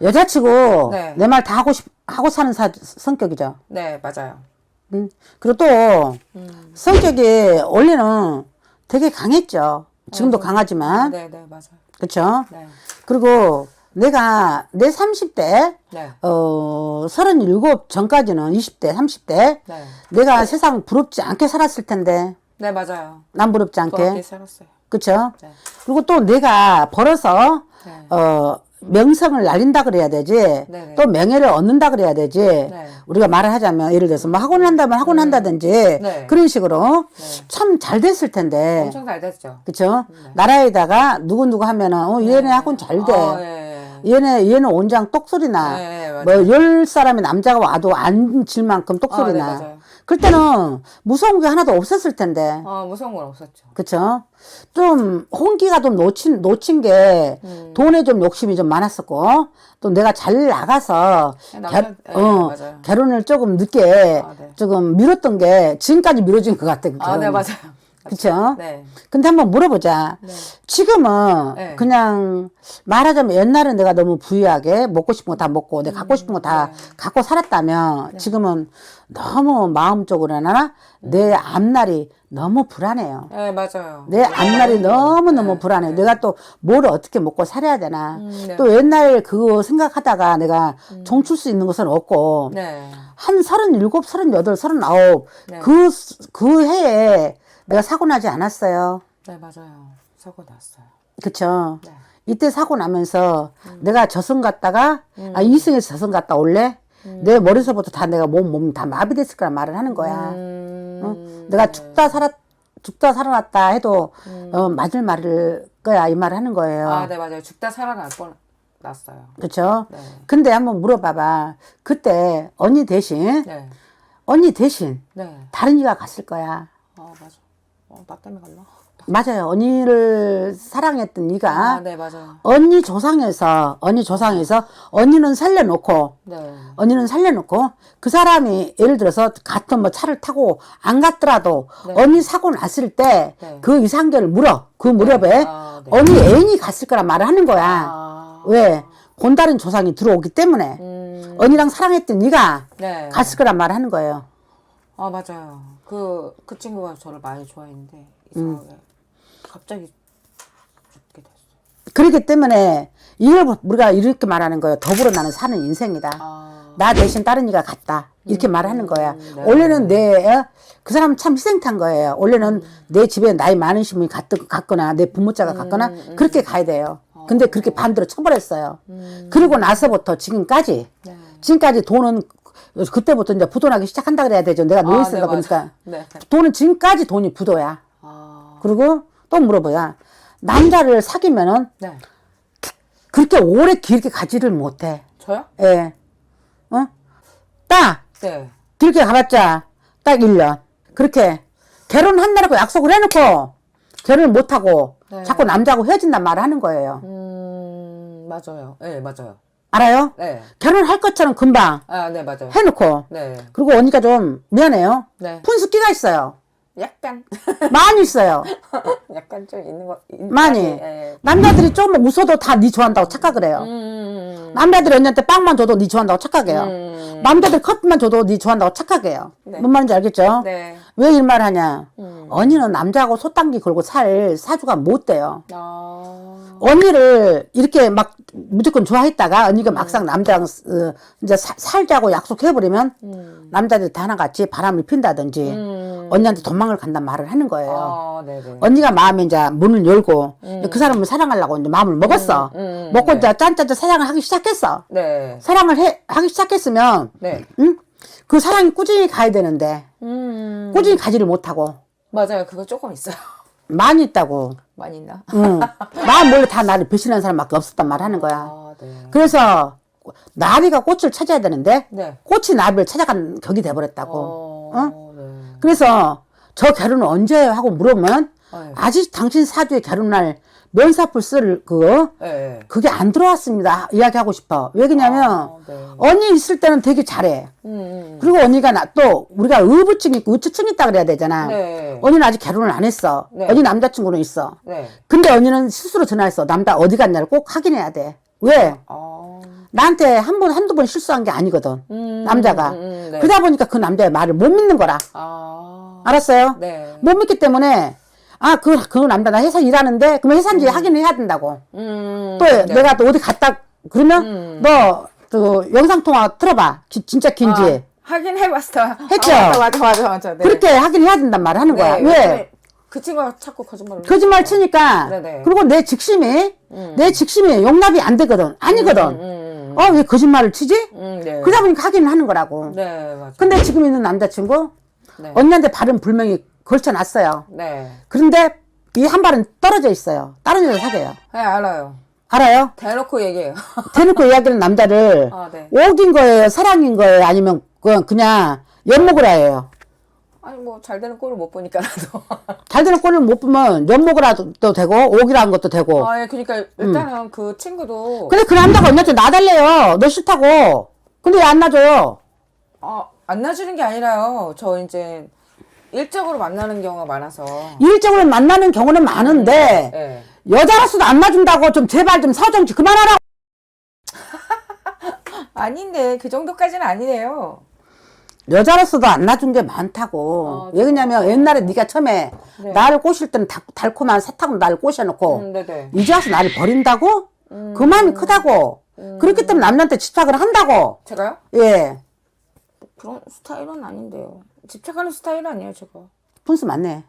여자치고 네. 내 말 다 하고 싶 하고 사는 사, 성격이죠. 네, 맞아요. 음. 그리고 또 성격이 원래는 되게 강했죠. 지금도 강하지만 네, 네, 맞아요. 그렇죠. 네. 그리고 내가 내 30대 네. 어, 37 전까지는 20대, 30대 네. 내가 세상 부럽지 않게 살았을 텐데 네, 맞아요. 난 부럽지 않게 살았어요. 그쵸? 네. 그리고 또 내가 벌어서 네. 어 명성을 날린다 그래야 되지 네네. 또 명예를 얻는다 그래야 되지 네. 우리가 말을 하자면 예를 들어서 뭐 학원 한다면 학원 한다든지 네. 그런 식으로 네. 참 잘 됐을 텐데 엄청 잘 됐죠. 그쵸? 나라에다가 누구누구 하면은 어 얘네 학원 잘돼 어, 예. 얘네 얘는 온장 똑소리나 네, 맞아요. 뭐열 사람이 남자가 와도 앉을 만큼 똑소리나 아, 네. 그때는 무서운 게 하나도 없었을 텐데 어, 무서운 건 없었죠. 그쵸? 좀 홍기가 좀 놓친 놓친 게 음. 돈에 좀 욕심이 좀 많았었고 또 내가 잘 나가서 네, 남자- 네, 어, 맞아요. 결혼을 조금 늦게 아, 네. 조금 미뤘던 게 지금까지 미뤄진 것 같아. 그 아, 네. 맞아요. 그쵸? 네. 근데 한번 물어보자. 네. 지금은 네. 그냥 말하자면 옛날엔 내가 너무 부유하게 먹고 싶은 거 다 먹고 내가 갖고 싶은 거 다 네. 갖고 살았다면 지금은 너무 마음적으로나 내 앞날이 너무 불안해요. 네, 맞아요. 내 앞날이 너무너무 불안해. 내가 또 뭘 어떻게 먹고 살아야 되나. 음, 네. 또 옛날 그거 생각하다가 내가 종출 수 있는 것은 없고, 네. 한 서른일곱, 서른여덟, 서른아홉, 네. 그, 그 해에 내가 사고 나지 않았어요. 네, 맞아요. 사고 났어요. 그쵸. 네. 이때 사고 나면서 내가 저승 갔다가, 음. 아, 이승에서 저승 갔다 올래? 내 머리서부터 다 내가 몸, 몸 다 마비됐을 거라 말을 하는 거야. 음, 어? 내가 죽다 살았, 죽다 살아났다 해도, 어, 맞을 말일 거야. 이 말을 하는 거예요. 음. 아, 네, 맞아요. 죽다 살아날 뻔 났어요. 그쵸? 네. 근데 한번 물어봐봐. 그때 언니 대신, 네. 언니 대신 네. 다른 이가 갔을 거야. 아, 맞아. 어, 나 때문에 갔나? 맞아요. 언니를 사랑했던 네가 아, 네, 맞아요. 언니 조상에서, 언니 조상에서 언니는 살려놓고, 네. 언니는 살려놓고 그 사람이 예를 들어서 같은 뭐 차를 타고 안 갔더라도 네. 언니 사고 났을 때 네. 그 이상결을 물어. 그 무렵에 아, 네. 언니 애인이 갔을 거란 말을 하는 거야. 아. 왜? 본다른 조상이 들어오기 때문에. 음, 언니랑 사랑했던 네가 네. 갔을 거란 말을 하는 거예요. 아, 맞아요. 그, 그 친구가 저를 많이 좋아했는데, 이상하게. 갑자기 죽게 됐어요. 그렇기 때문에 이걸 우리가 이렇게 말하는 거예요. 더불어 나는 사는 인생이다. 아, 나 대신 다른 이가 갔다. 이렇게 말을 하는 거야. 네. 원래는 내, 어? 그 사람 참 희생탄 거예요. 원래는 내 집에 나이 많으신 분이 갔, 갔거나 내 부모자가 갔거나 그렇게 가야 돼요. 근데 그렇게 반대로 쳐버렸어요. 그러고 나서부터 지금까지, 네. 지금까지 돈은 그때부터 이제 부도나기 시작한다 그래야 되죠. 내가 있으다 네, 보니까. 네. 돈은 지금까지 돈이 부도야. 아, 그리고 또 물어봐야 남자를 사귀면은 네. 그렇게 오래 길게 가지를 못해. 저요? 예. 어? 딱 네. 길게 가봤자 딱 1년. 그렇게 결혼한다고 약속을 해놓고 결혼을 못하고 네. 자꾸 남자하고 헤어진단 말을 하는 거예요. 음, 맞아요. 네, 맞아요. 알아요? 네. 결혼할 것처럼 금방 아, 네, 맞아요. 해놓고 네. 그리고 언니가 좀 미안해요. 네. 푼숙기가 있어요. 약간, 많이 있어요. 약간 좀 있는 거. 있- 많이. 예. 남자들이 좀 웃어도 다네 좋아한다고 착각을 해요. 음, 남자들이 언니한테 빵만 줘도 네 좋아한다고 착각해요. 음. 남자들 커피만 줘도 네 좋아한다고 착각해요. 네. 뭔 말인지 알겠죠? 네. 왜 이 말 하냐? 음. 언니는 남자하고 소땅기 걸고 살 사주가 못 돼요. 아, 언니를 이렇게 막 무조건 좋아했다가 음. 언니가 막상 남자랑 어, 이제 사- 살자고 약속해버리면 음. 남자들이 다 하나같이 바람을 핀다든지 음. 언니한테 도망을 간단 말을 하는 거예요. 아, 네네. 언니가 마음에 이제 문을 열고 그 사람을 사랑하려고 이제 마음을 먹었어. 음, 먹고 네. 이제 짠짠짠 사랑을 하기 시작했어. 네. 사랑을 해, 하기 시작했으면 네. 응? 그 사랑이 꾸준히 가야 되는데 음. 꾸준히 가지를 못하고 맞아요. 그거 조금 있어요. 많이 있다고. 많이 있나? 응. 마음 몰래 다 나를 배신하는 사람밖에 없었단 말 하는 거야. 아, 네. 그래서 나비가 꽃을 찾아야 되는데 네. 꽃이 나비를 찾아간 격이 돼버렸다고. 어, 네. 그래서 저 결혼은 언제? 하고 물으면 네. 아직 당신 사주에 결혼할 면사풀 쓸 그거 네. 그게 안 들어왔습니다. 이야기하고 싶어. 왜 그러냐면 아, 네. 언니 있을 때는 되게 잘해. 음, 음. 그리고 언니가 나 또 우리가 의부증 있고 우추증 있다 그래야 되잖아. 네. 언니는 아직 결혼을 안 했어. 네. 언니 남자친구는 있어. 네. 근데 언니는 스스로 전화했어. 남자 어디 갔냐를 꼭 확인해야 돼. 왜? 아, 나한테 한 번, 한두 번 실수한 게 아니거든. 음, 남자가. 음, 음, 네. 그러다 보니까 그 남자의 말을 못 믿는 거라. 아. 알았어요? 네. 못 믿기 때문에, 아, 그, 그 남자 나 회사 일하는데, 그러면 회사인지 확인을 해야 된다고. 음. 또 네. 내가 또 어디 갔다, 그러면, 너, 그, 영상통화 틀어봐. 기- 진짜 긴지. 아, 하긴 해봤어. 했죠? 아, 맞아, 맞아, 맞아, 맞아. 네. 그렇게 하긴 해야 된단 말을 하는 거야. 네, 왜? 그 친구가 자꾸 거짓말을. 거짓말 치니까, 네네. 그리고 내 직심이, 내 직심이 용납이 안 되거든. 아니거든. 음, 어, 왜 거짓말을 치지? 음, 네. 그러다 보니까 하기는 하는 거라고. 네, 맞아. 근데 지금 있는 남자친구, 네. 언니한테 발은 분명히 걸쳐놨어요. 네. 그런데 이 한 발은 떨어져 있어요. 다른 여자 사귀어요. 네, 알아요. 알아요? 대놓고 얘기해요. 대놓고 이야기하는 남자를 아, 네. 옥인 거예요? 사랑인 거예요? 아니면 그냥, 그냥 엿먹으라 해요? 아니, 뭐, 잘 되는 꼴을 못 보니까, 나도. 잘 되는 꼴을 못 보면 엿먹으라도 되고 옥이라는 것도 되고 아, 예, 그니까, 일단은 그 친구도, 근데 그 남자가 언니한테 놔달래요. 너 싫다고. 근데 왜 안 놔줘요? 아, 안 놔주는 게 아니라요. 저 이제, 일적으로 만나는 경우가 많아서. 일적으로 만나는 경우는 많은데 네. 여자로서도 안 놔준다고 좀 제발 좀 서정지 그만하라. 아닌데, 그 정도까지는 아니래요. 여자로서도 안 놔준 게 많다고. 어, 왜 그러냐면 옛날에 네가 처음에 네. 나를 꼬실 때는 달, 달콤한 사탕으로 나를 꼬셔놓고 음, 네네. 이제 와서 나를 버린다고? 그 마음이 크다고. 음. 그렇기 때문에 남한테 집착을 한다고. 제가요? 예. 그런 스타일은 아닌데요. 집착하는 스타일은 아니에요, 제가. 분수 맞네.